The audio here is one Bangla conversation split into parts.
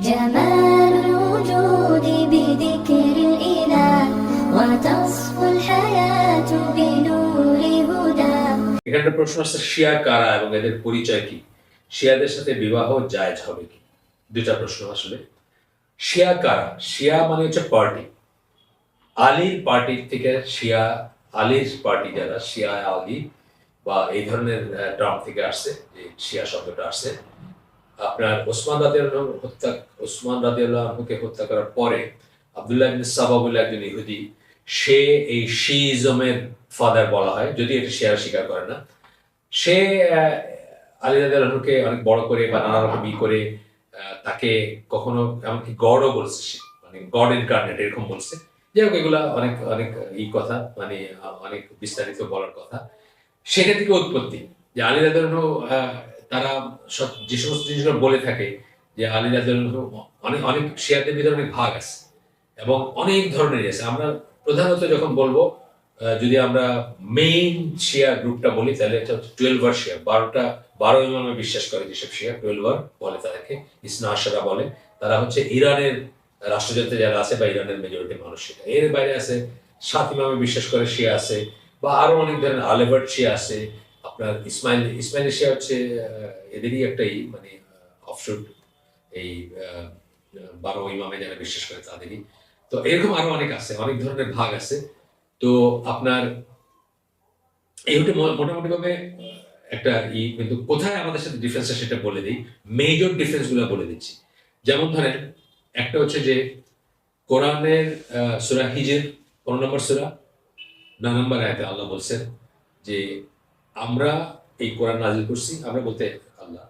جمال الوجود بذكر الإله وتصفو الحياة بنور هدى এখানে একটা প্রশ্ন আসছে শিয়া কারা এবং এদের পরিচয় কি শিয়াদের সাথে বিবাহ জায়েজ হবে কি দুটা প্রশ্ন আসলে শিয়া কারা শিয়া মানে হচ্ছে পার্টি আলীর পার্টি থেকে শিয়া আলীর পার্টি যারা শিয়া আলী বা এই ধরনের টার্ম থেকে আসছে যে শিয়া শব্দটা আসছে আপনার ওসমান রাদিয়াল্লাহু হত্যা ওসমান রাদিয়াল্লাহুকে হত্যা করার পরে আব্দুল্লাহ সাবা বলে একজন ইহুদি সে এই শিইজমের ফাদার বলা হয় যদি এটা শিয়ারা স্বীকার করে না। সে আলী রাদিয়াল্লাহুকে অনেক বড় করে বা নানা রকম ই করে তাকে কখনো এমনকি গডও বলছে সে মানে গড ইনকার্নেট এরকম বলছে। যাই হোক এগুলা অনেক অনেক ই কথা মানে অনেক বিস্তারিত বলার কথা। সেখান থেকে উৎপত্তি যে আলী আহ, তারা যে সমস্ত জিনিসগুলো বলে থাকে যে আলী রাদিয়াল্লাহু অনেক অনেক শিয়াদের ভিতরে অনেক ভাগ আছে। এবং অনেক ধরনের আছে। আমরা প্রধানত যখন বলব যদি আমরা মেইন শিয়া গ্রুপটা বলি, তাহলে এটা হচ্ছে টুয়েলভার শিয়া বারোটা, বারো ইমামে বিশ্বাস করে যেসব শিয়া টুয়েলভার বলে তাদেরকে। ইসনা আশারা বলে। তারা হচ্ছে ইরানের রাষ্ট্রযন্ত্রে যারা আছে বা ইরানের মেজরিটি মানুষ সেটা। এর বাইরে আছে, সাত ইমামে বিশ্বাস করে শিয়া আছে, বা আরও অনেক ধরনের আলেভার্ট শিয়া আছে। আপনার ইসমাইল ইসমাইল শিয়া হচ্ছে এদেরই একটাই মানে অফশুট এই বারো ইমামে যারা বিশ্বাস করে তাদেরই। তো এরকম আরও অনেক আছে, অনেক ধরনের ভাগ আছে। তো আপনার, এই হচ্ছে মোটামুটি ভাবে একটা ই, কিন্তু কোথায় আমাদের সাথে ডিফারেন্স আছে সেটা বলে দিই। মেজর ডিফারেন্সগুলো বলে দিচ্ছি। যেমন ধরেন, একটা হচ্ছে যে, কোরআনের সুরা হিজের কোন নম্বর সুরা, না, নম্বর আয়াতে আল্লাহ বলছেন যে আমরা এই কোরআন নাজিল করছি, আমরা বলতে আল্লাহ।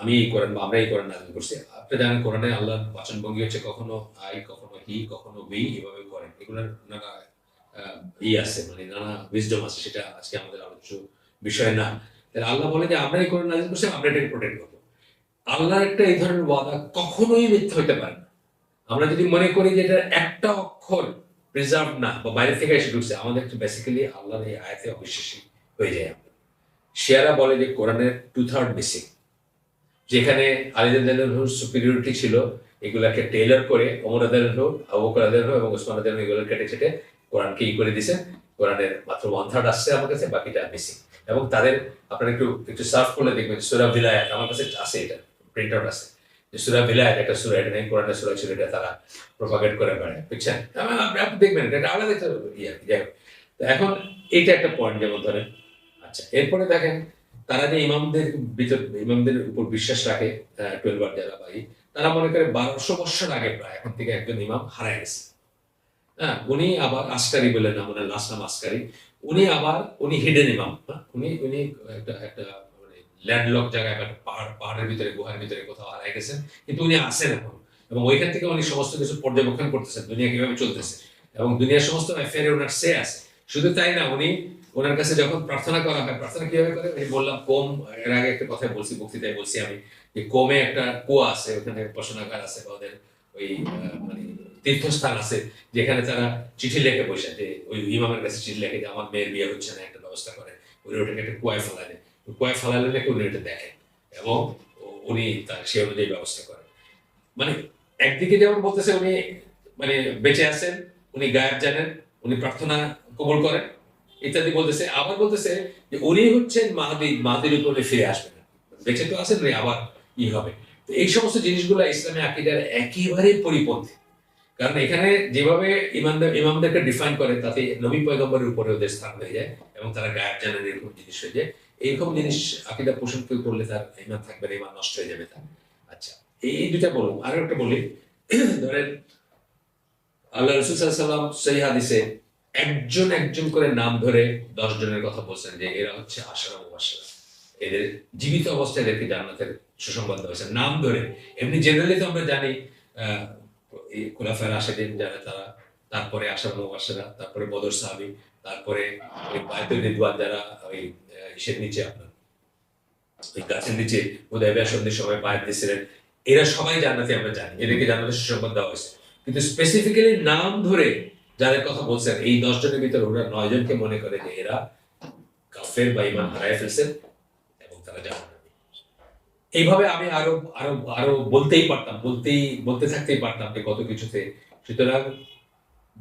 আমি এই কোরআন বা আমরা এই কোরআন নাজিল করছি। আপনি জানেন কোরআনে আল্লাহর বাচনভঙ্গি হচ্ছে কখনো আই, কখনো হি, কখনো উই এভাবে করেন। এগুলোর নানা ই আছে মানে নানা উইজডম আছে, সেটা আজকে আমাদের আলোচ্য বিষয় না। তাহলে আল্লাহ বলে যে, আমরা এই কোরআন নাজিল করছি, আমরা এটাকে প্রোটেক্ট করব। আল্লাহর একটা এই ধরনের ওয়াদা কখনোই মিথ্যা হইতে পারে না। আমরা যদি মনে করি যে এটা একটা অক্ষর প্রিজার্ভ না, বা বাইরে থেকে এসে ঢুকছে, আমাদের বেসিক্যালি আল্লাহর এই আয়াতে অবিশ্বাসী। হয়ে যায়। আমরা শিয়ারা বলে যে কোরআনের টু থার্ড মিসিং যেখানে আলিদাহুর সুপিরিয়রিটি ছিল, এগুলাকে টেইলার করে ওমর আদালহ আবুকর আদালহ এবং ওসমান আদালহ এগুলো কেটে ছেটে কোরআনকে ই করে দিয়েছেন কোরআনের মাত্র ওয়ান থার্ড আসছে আমার কাছে, বাকিটা মিসিং এবং তাদের আপনারা একটু একটু সার্চ করলে দেখবেন সুরা বিলায়াত আমার কাছে আছে এটা প্রিন্ট আউট আছে। যে সুরা বিলায়াত একটা সুরা, এটা নেই, কোরআনের সুরা ছিল, এটা তারা প্রপাগেট করে বেড়ায়। বুঝছেন? আপনি দেখবেন, এটা আলাদা ইয়ে এখন এইটা একটা পয়েন্ট যেমন ধরেন আচ্ছা এরপরে দেখেন, তারা যে ইমামদের ভিতর ইমামদের উপর বিশ্বাস রাখে টুয়েলভার যারা তারা মনে করে বারোশো বছর আগে প্রায় এখন থেকে একজন ইমাম হারায় গেছে। হ্যাঁ উনি আবার আসকারি বলে নাম, ওনার লাস্ট নাম আসকারি। উনি আবার, উনি হিডেন ইমাম হ্যাঁ? উনি উনি একটা একটা মানে ল্যান্ডলক জায়গায় একটা পাহাড়, পাহাড়ের ভিতরে, গুহার ভিতরে কোথাও হারায় গেছেন, কিন্তু উনি আসেন এখন। এবং ওইখান থেকে উনি সমস্ত কিছু পর্যবেক্ষণ করতেছেন, দুনিয়া কীভাবে চলতেছে। এবং দুনিয়ার সমস্ত অ্যাফেয়ারে ওনার সে আছে। শুধু তাই না, উনি ওনার কাছে যখন প্রার্থনা করা হয়, প্রার্থনা কীভাবে করে? আমি বললাম, কোম এর আগে একটা কথা বলছি, বক্তৃতায় বলছি আমি যে কোমে একটা কুয়া আছে, ওখানে উপাসনাগার আছে বা ওদের ওই মানে তীর্থস্থান আছে, যেখানে তারা চিঠি লেখে বসে যে ওই ইমামের কাছে চিঠি লেখে যে আমার মেয়ের বিয়ে হচ্ছে না, একটা ব্যবস্থা করে। উনি ওটাকে একটা কুয়ায় ফেলা দেয় কুয়ায় ফেলালে নাকি উনি এটা দেখেন এবং উনি তার সে অনুযায়ী ব্যবস্থা করেন। মানে একদিকে যেমন বলতেছে উনি মানে বেঁচে আছেন, উনি গায়েব জানেন, উনি প্রার্থনা কবুল করেন ইত্যাদি বলতেছে, আবার বলতেছে যে উনি হচ্ছেন মাহাদি, মাহাদির উপরে ফিরে আসবেন। বেঁচে তো আছেন উনি আবার ই হবে। তো এই সমস্ত জিনিসগুলো ইসলামী আকিদার একেবারে পরিপন্থী। কারণ এখানে যেভাবে ইমামদের ইমামদেরকে ডিফাইন করে, তাতে নবী পয়গম্বরের উপরে ওদের স্থান হয়ে যায় এবং তারা গায়েব জানেন এরকম জিনিস হয়ে যায়। এইরকম জিনিস আকিদা পোষণ কেউ করলে তার ইমান থাকবে না, ইমান নষ্ট হয়ে যাবে তার। আচ্ছা এই দুটা বলব। আরও একটা বলি। ধরেন, আল্লাহ রসুল সাল্লাম সেই হাদিসে একজন একজন করে নাম ধরে দশ জনের কথা বলছেন যে এরা হচ্ছে আশারা মুবাসারা এদের জীবিত অবস্থায় এদেরকে জান্নাতের সুসংবাদ দেওয়া নাম ধরে। এমনি জেনারেলি তো আমরা জানি খোলাফার আশেদিন যারা, তারা তারপরে আশার মুবাসারা তারপরে বদর সাহাবি, তারপরে ওই বায়তুল রিদওয়ান যারা, ওই ইসের নিচে আপনার, ওই গাছের নিচে উদয় সন্ধির সময় বায়াত দিয়েছিলেন এরা সবাই জান্নাতি আমরা জানি। এদেরকে জান্নাতের সুসংবাদ দেওয়া হয়েছে। কিন্তু স্পেসিফিক্যালি নাম ধরে যাদের কথা বলছেন, এই দশ জনের ভিতরে ওরা নয় জনকে মনে করে যে এরা কাফের বা ইমান হারায় ফেলছেন এবং তারা জাহান্নামী। এইভাবে আমি আরও আরও আরও বলতেই পারতাম, বলতেই, বলতে থাকতেই পারতাম যে কত কিছুতে। সুতরাং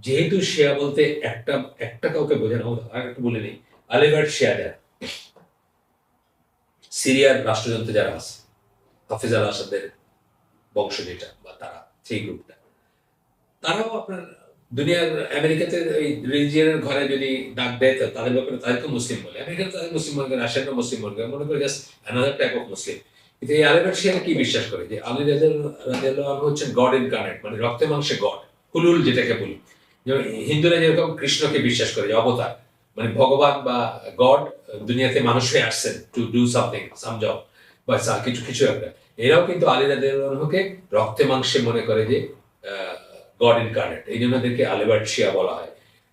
যেহেতু শেয়া বলতে একটা একটা কাউকে বোঝানো আর একটু বলে নেই। আলেভার শিয়া যারা সিরিয়ার রাষ্ট্রযন্ত্রে যারা আছে, হাফিজ আল আসাদের বংশ যেটা, বা তারা, সেই গ্রুপটা, তারাও আপনার দুনিয়ার আমেরিকাতে ওই রিলিজিয়নের ঘরে যদি ডাক দেয় তাদের ব্যাপারে তাদেরকে মুসলিম বলে। আমেরিকাতে তাদের মুসলিম মনে করে রাশিয়ানরা মুসলিম মনে করে মনে করে just another type of Muslim. কিন্তু এই আলেবার শিয়ারা কি বিশ্বাস করে? যে আলী রাজিয়াল্লাহ হচ্ছেন গড ইনকার্নেট মানে রক্তে মাংসে গড হুলুল যেটাকে বলি। যেমন হিন্দুরা যেরকম কৃষ্ণকে বিশ্বাস করে, যে অবতার মানে ভগবান বা গড দুনিয়াতে মানুষ হয়ে আসছেন to do something some job বা কিছু কিছু একটা। এরাও কিন্তু আলী রাজিয়াল্লাহকে রক্তে মাংসে মনে করে যে গড ইনকার্নেট এই জন্য এদেরকে আলেবার্ট শিয়া বলা হয়।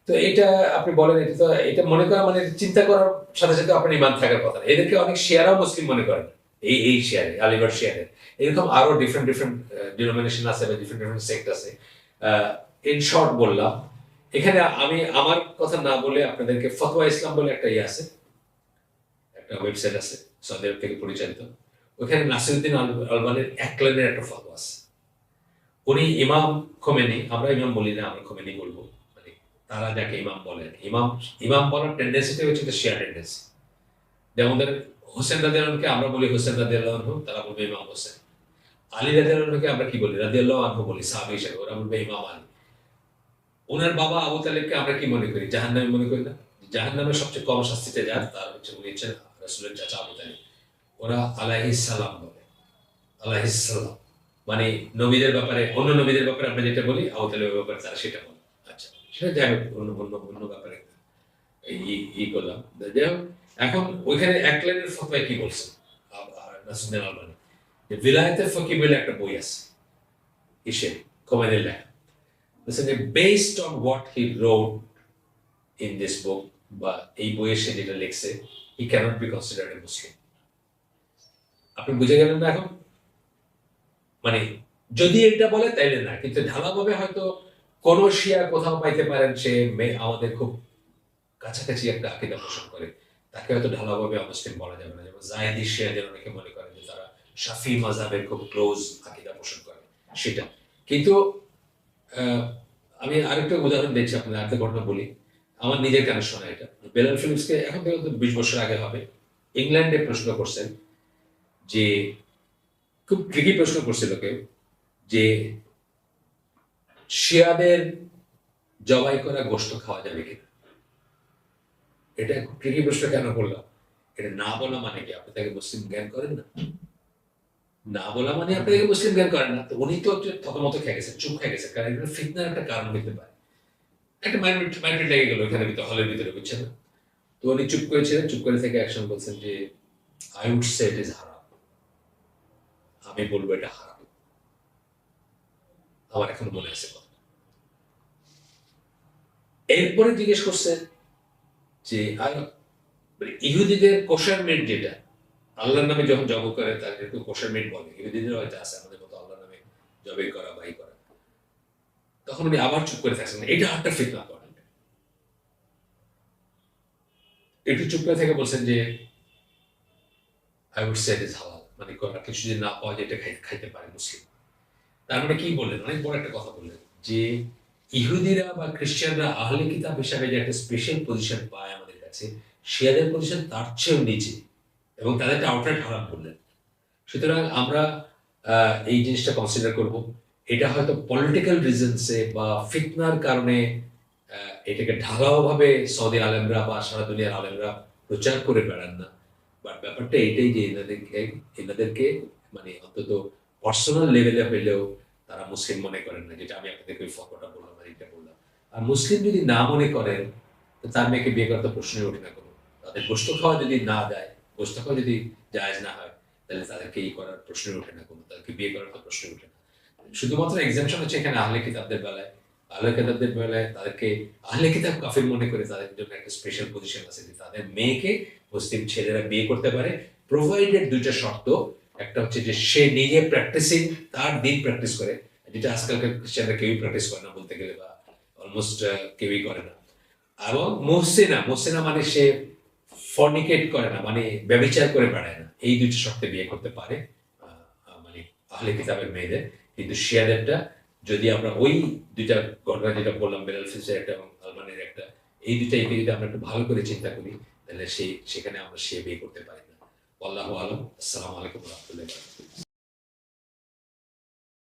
তো এটা আপনি বলেন, এটা তো এটা মনে করা মানে চিন্তা করার সাথে সাথে আপনার ইমান থাকার কথা। এদেরকে অনেক শিয়ারাও মুসলিম মনে করেন। এই এই শিয়ারে আলিবার্ট শিয়ারে এরকম আরও ডিফারেন্ট ডিফারেন্ট ডিনোমিনেশন আছে বা ডিফারেন্ট ডিফারেন্ট সেক্ট আছে। ইন শর্ট বললাম, এখানে আমি আমার কথা না বলে আপনাদেরকে ফতোয়া ইসলাম বলে একটা ইয়ে আছে। একটা ওয়েবসাইট আছে, সৌদি আরব থেকে পরিচালিত। ওখানে নাসিরুদ্দিন আল- আলবানের এক লাইনের একটা ফতোয়া আছে। উনি ইমাম খোমেনি, আমরা ইমাম বলি না, আমরা খোমেনি বলব। মানে তারা যাকে ইমাম বলেন ইমাম ইমাম বলার টেন্ডেন্সিটা হচ্ছে শেয়ার টেন্ডেন্সি যেমন হোসেন রাদিয়ালকে আমরা বলি হোসেন রাদিয়াল্লাহু তারা বলবে ইমাম হোসেন। আলী রাদিয়াল্লাহকে আমরা কি বলি? রাদিয়াল্লাহু আনহু বলি, সাহাবী হিসেবে। ওরা বলবে ইমাম আলী। ওনার বাবা আবু তালেবকে আমরা কি মনে করি? জাহান্নামে মনে করি না? জাহান্নামের সবচেয়ে কম শাস্তিতে যান তার হচ্ছে উনি হচ্ছেন রাসূলের চাচা আবু তালেব। ওরা আলাইহিস সালাম বলে। আলাইহিস সালাম। মানে নবীদের ব্যাপারে, অন্য নবীদের ব্যাপারে আমরা যেটা বলি, আবু তালেবের ব্যাপারে তারা সেটা বলে। আচ্ছা সেটা যাই হোক, অন্য অন্য অন্য ব্যাপারে ই- করলাম। যাই হোক, এখন ওইখানে এক লাইনের ফতোয়ায় কি বলছেন নাসুদ্দিন আলবানি। যে বিলায়তের ফকি বলে একটা বই আছে। ইসে কমেনের লেখা। বলছেন যে based on what he wrote in this book বা এই বইয়ে সে যেটা লিখছে he can't be considered a Muslim আপনি বুঝে গেলেন না এখন? মানে যদি এটা বলে, তাইলে না। কিন্তু ঢালাভাবে হয়তো কোন শিয়া কোথাও পাইতে পারেন, সে মে- আমাদের খুব কাছাকাছি একটা আকিদা পোষণ করে। তাকে হয়তো ঢালাভাবে অমুসলিম বলা যাবে না। যেমন জায়দি শিয়াদের অনেকে মনে করেন যে তারা শাফি মাজাবের খুব ক্লোজ আকিদা পোষণ করে। সেটা। কিন্তু আমি আরেকটা উদাহরণ দিচ্ছি আপনাদের, আরেকটা ঘটনা বলি। আমার নিজের কানে শোনা এটা। বেলাল ফিলিপসকে এখন থেকে বিশ বছর আগে হবে। ইংল্যান্ডে প্রশ্ন করছেন যে খুব ট্রিকি প্রশ্ন করছিল কেউ, যে শিয়াদের জবাই করা গোশত খাওয়া যাবে কিনা? এটা ট্রিকি প্রশ্ন কেন করলাম এটা না বলা মানে কি? আপনি তাকে মুসলিম জ্ঞান করেন না? না বলা মানে আপনি তাকে মুসলিম জ্ঞান করেন না। তো উনি তো থতমত খেয়ে গেছেন, চুপ খেয়ে গেছেন। কারণ এটা ফিতনার একটা কারণ হতে পারে। একটা মাইন্ড মাইন্ড লেগে গেল এখানে ভিতরে হলের ভিতরে, বুঝছেন? তো উনি চুপ করেছিলেন, চুপ করে থেকে অ্যাকশন বলছেন যে I would say it is haram আমি বলব এটা হারাম। আমার এখন মনে আছে এরপরে জিজ্ঞেস করছেন যে, আর মানে ইহুদিদের কোষার মেট যেটা, আল্লাহর নামে যখন জব করে তাদেরকে কোষার মেট বলে। ইহুদিদের হয়তো আছে, আমাদের মতো আল্লাহর নামে জবে করা, বাই করা। তখন উনি আবার চুপ করে থাকছেন। এটা একটা ফিতনা করেন। একটু চুপ করে থেকে বলছেন যে আই উড সে ইজ হালাল। মানে কোনো কিছু যদি না পাওয়া যায়, এটা খাই- খাইতে পারে মুসলিম। তার মানে কি বললেন? অনেক বড় একটা কথা বললেন যে, ইহুদিরা বা খ্রিস্টানরা আহলে কিতাব হিসাবে যে একটা স্পেশাল পজিশন পায় আমাদের কাছে, শিয়াদের পজিশন তার চেয়েও নিচে এবং তাদেরকে আউটরাইট হারাম করলেন সুতরাং আমরা এই জিনিসটা কনসিডার করব। এটা হয়তো পলিটিক্যাল রিজনসে বা ফিতনার কারণে এটাকে ঢালাওভাবে সৌদি আলেমরা বা সারা দুনিয়ার আলেমরা প্রচার করে বেড়ান না। ব্যাপারটা এটাই যে এনাদেরকে এনাদেরকে মানে অন্তত পার্সোনাল লেভেলে হইলেও তারা মুসলিম মনে করেন না, যেটা আমি আপনাদেরকে ওই ফটোটা বললাম আর এটা বললাম। আর মুসলিম যদি না মনে করেন, তো তার মেয়েকে বিয়ে করার তো প্রশ্নই ওঠে না কোনো। তাদের গোস্ত খাওয়া যদি না দেয় গোস্ত খাওয়া যদি জায়েজ না হয়, তাহলে তাদেরকে এই করার প্রশ্নই ওঠে না কোনো। তাদেরকে বিয়ে করার তো প্রশ্নই ওঠে না। শুধুমাত্র এক্সামশন হচ্ছে এখানে আহলে কিতাবদের বেলায়। আহলে কিতাবদের বেলায় তাদেরকে আহলে কিতাব কাফির মনে করে তাদের জন্য একটা স্পেশাল পজিশন আছে যে তাদের মেয়েকে মুসলিম ছেলেরা বিয়ে করতে পারে। প্রোভাইডেড দুইটা শর্ত, একটা হচ্ছে যে সে নিজে প্র্যাকটিসিং তার দিন প্র্যাকটিস করে। যেটা আজকালকার খ্রিস্টানরা কেউই প্র্যাকটিস করে না বলতে গেলে বা অলমোস্ট কেউই করে না। এবং মহসিনা মহসিনা মানে সে ফর্নিকেট করে না মানে ব্যবচার করে বেড়ায় না। এই দুইটা শর্তে বিয়ে করতে পারে মানে আহলে কিতাবের মেয়েদের। কিন্তু শিয়াদেরটা যদি আমরা ওই দুইটা ঘটনা যেটা বললাম বেলাল ফিসের একটা এবং আলমানের একটা, এই দুইটাকে যদি আমরা একটু ভালো করে চিন্তা করি, তাহলে সেই, সেখানে আমরা সে বিয়ে করতে পারি না। আল্লাহ আলম, আসসালামু আলাইকুম রহমতুল্লাহ